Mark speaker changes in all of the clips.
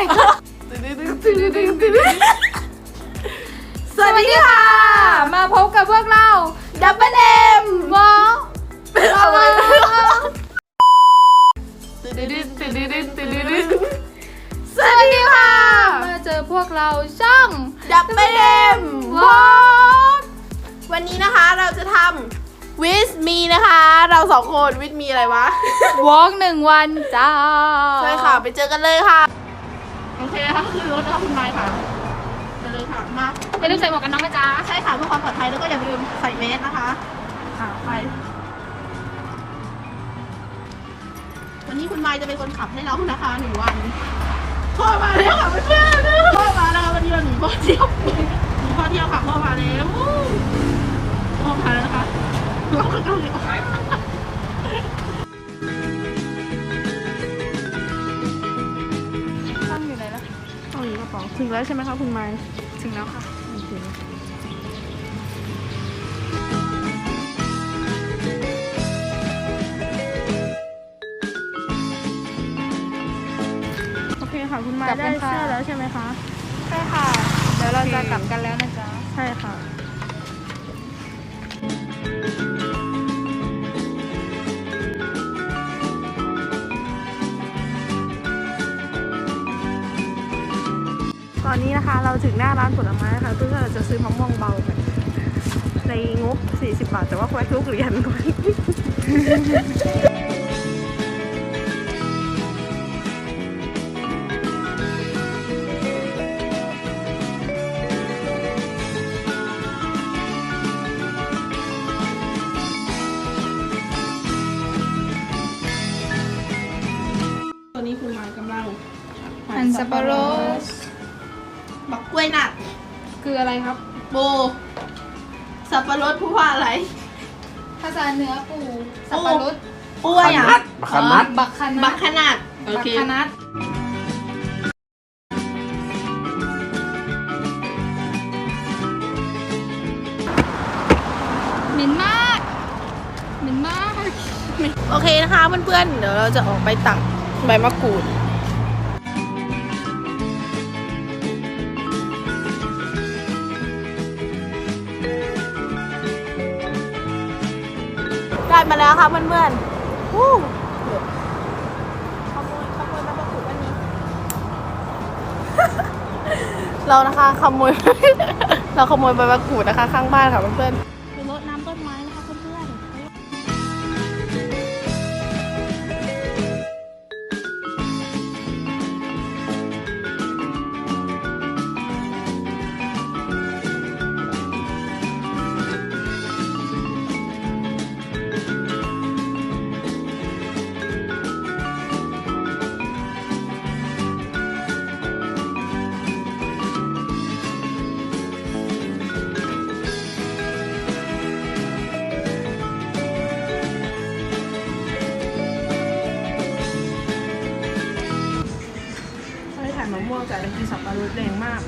Speaker 1: ม่ค่ะ
Speaker 2: สวัสดีค่ะ
Speaker 1: มาพบกับพวกเรา
Speaker 2: ดับเบิลเอ็ม
Speaker 1: วอล
Speaker 2: เอาไว้สวัสดีค่ะ
Speaker 1: มาเจอพวกเราช่อง
Speaker 2: ดับเบิลเอ็ม
Speaker 1: ว
Speaker 2: ว
Speaker 1: อ
Speaker 2: อ
Speaker 1: ล
Speaker 2: วันนี้นะคะเราจะทำวิสมีนะคะ เราสองคนวิสมีอะไรวะ
Speaker 1: วอล์กหนึ่งวันจ้า
Speaker 2: ใช่ค่ะ ไปเจอกันเลยค่ะ
Speaker 3: โอเคค่ะคือรถนะคะคุณไม้ค่ะไปเลยค่ะมา
Speaker 1: อย่าลืมใส่หมวกกันน็อกนะจ๊ะ
Speaker 3: ใช่ค่ะเพื่อความปลอดภัยแล้วก็อย่าลืมใส่เมสนะคะค่ะไปวันนี้คุณไม้จะเป็นคนขับให้เรานะคะหนึ่งวันพ่อมาแล้วค่ะเพื่อนๆพ่อมาแล้ววันนี้เราหนีพ่อเที่ยวหนีพ่อเที่ยวค่ะพ่อมาแล้ววู้พ่อมาแล้วนะคะเราก็ต้อง ถึงแล้วใช่ไหมคะคุณไม้
Speaker 1: ถึงแล้วค่ะ
Speaker 3: โอเคโอเคค่ะคุณไม้
Speaker 1: กลับกั
Speaker 3: ได้
Speaker 1: นค่ะ
Speaker 3: เสื้อแล้วใช่ไหมคะ
Speaker 1: ใช่ค่ะ เดี๋ยวเราจะกลับกันแล้วนะจ๊ะ
Speaker 3: ใช่ค่ะ อนนี้นะคะ เราถึงหน้าร้านผลไม้ค่ะเพื่อเราจะซื้อมะม่วงเบากันในงบ 40 บาท แต่ว่าควกลูกเหรียญก่อนตอนนี้คุณมายกำลัง
Speaker 1: หั่นสับปะรด
Speaker 2: กกล้วยหนัด
Speaker 1: คืออะไรครับ
Speaker 2: โบ สับปะรดพูดว่าอะไร
Speaker 1: ภาษาเหนือปูสับปะรด
Speaker 2: กล้วยอะ
Speaker 4: บักขนัด
Speaker 1: บักขนัด
Speaker 2: บักขนาดโอ
Speaker 1: บัก
Speaker 2: เค
Speaker 1: ขนัดเหม็นมากเหม็นมาก
Speaker 2: โอเคนะคะเพื่อนๆ เดี๋ยวเราจะออกไปตักใบมะกรูด มาแล้วค่ะเพื่อนๆวู้ขโมยขโมยใบมะกรูดอันนี้ เรานะคะขโมย เราขโมยใบมะกรูดนะคะ ข้างบ้านค่ะเพื่อนๆ
Speaker 3: แรงมาก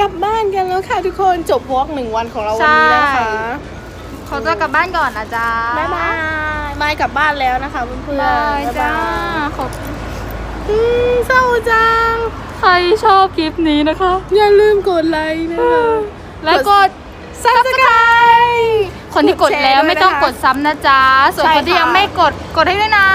Speaker 2: กลับบ้านกันแล้วค่ะทุกคนจบวอล์กหนึ่งวันของเราวันนี้นะคะ
Speaker 1: ใช่ขอตัวกลับบ้านก่อนนะจ๊ะ
Speaker 2: บ๊ายบายไม่กลับบ้านแล้วนะคะเพื่อนๆ
Speaker 1: บายจ้าขอบ
Speaker 2: อืมเศร้าจัง
Speaker 1: ใครชอบคลิปนี้นะคะ
Speaker 2: อย่าลืมกดไลค์นะคะ
Speaker 1: แล้วกด
Speaker 2: ซับสไคร
Speaker 1: คนที่กดแล้วไม่ต้องกดซ้ำนะจ๊ะ ส่วน
Speaker 2: ใช่
Speaker 1: คนที่
Speaker 2: ค่ะ
Speaker 1: ยังไม่กดกดให้ด้วยนะ